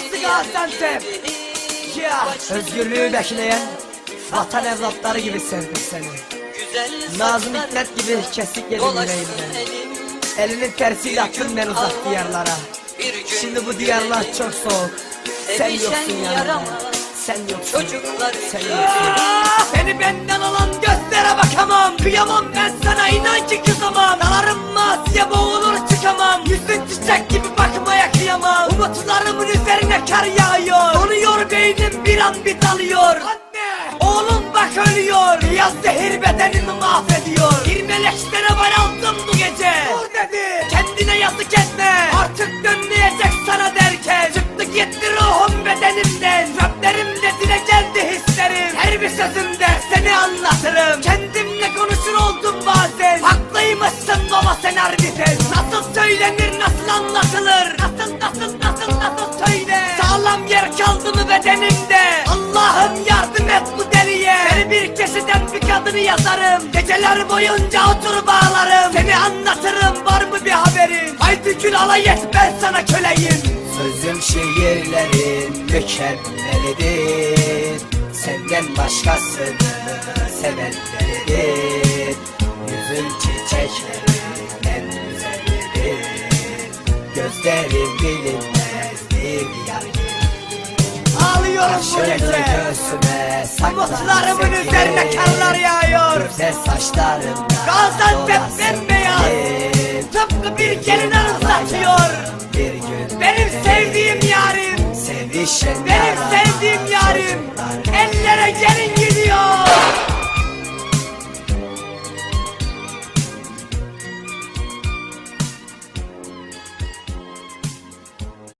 Burası Gaziantep. Ya özgürlüğü bekleyen vatan evlatları gibi sevdim seni. Nazım Hikmet gibi kesik yedim yüreğimden. Elinin tersiyle attın beni uzak diyarlara. Şimdi bu diyarlar çok soğuk. Sen yoksun yanımda. Sen yoksun. Çocuklar Sen yoksun. Beni benden alan gözlere bakamam. Kıyamam ben sana inan ki kızamam. Dalarım masiye boğulur çıkamam. Yüzün çiçek gibi kıyamam. Umutlarımın üzerine kar yağıyor. Donuyor beynim bir an bir dalıyor. Anne! Oğlum bak ölüyor. Beyaz zehir bedenimi mahvediyor. Bir meleklere var aldım bu gece. Dur dedi. Kendine yazık etme. Artık dönmeyecek sana derken. Çıktı gitti ruhum bedenimden. Kalplerimde dile geldi hislerim. Her bir sözümde seni anlatırım. Kendimle konuşur oldum bazen. Haklıymışsın baba sen harbiden. Nasıl söylenir nasıl anlatılır? Nasıl nasıl nasıl yer kaldı mı bedenimde? Allah'ım yardım et bu deliye. Beni bir kesiden bir kadını yazarım. Geceler boyunca otur bağlarım. Seni anlatırım var mı bir haberin? Haydi gül alay et ben sana köleyim. Sözüm şiirlerin mükemmelidir Senden başkasını sevenleridir Yüzün çiçeklerin en güzelidir Gözlerin bilinmezdir Gece göğsüme Umutlarımın üzerine karlar yağıyor. Güzel saçlarımda Gaziantep bembeyaz. Tıpkı bir gelin anımsatıyor Bir gün benim sevdiğim yarim. Sevişen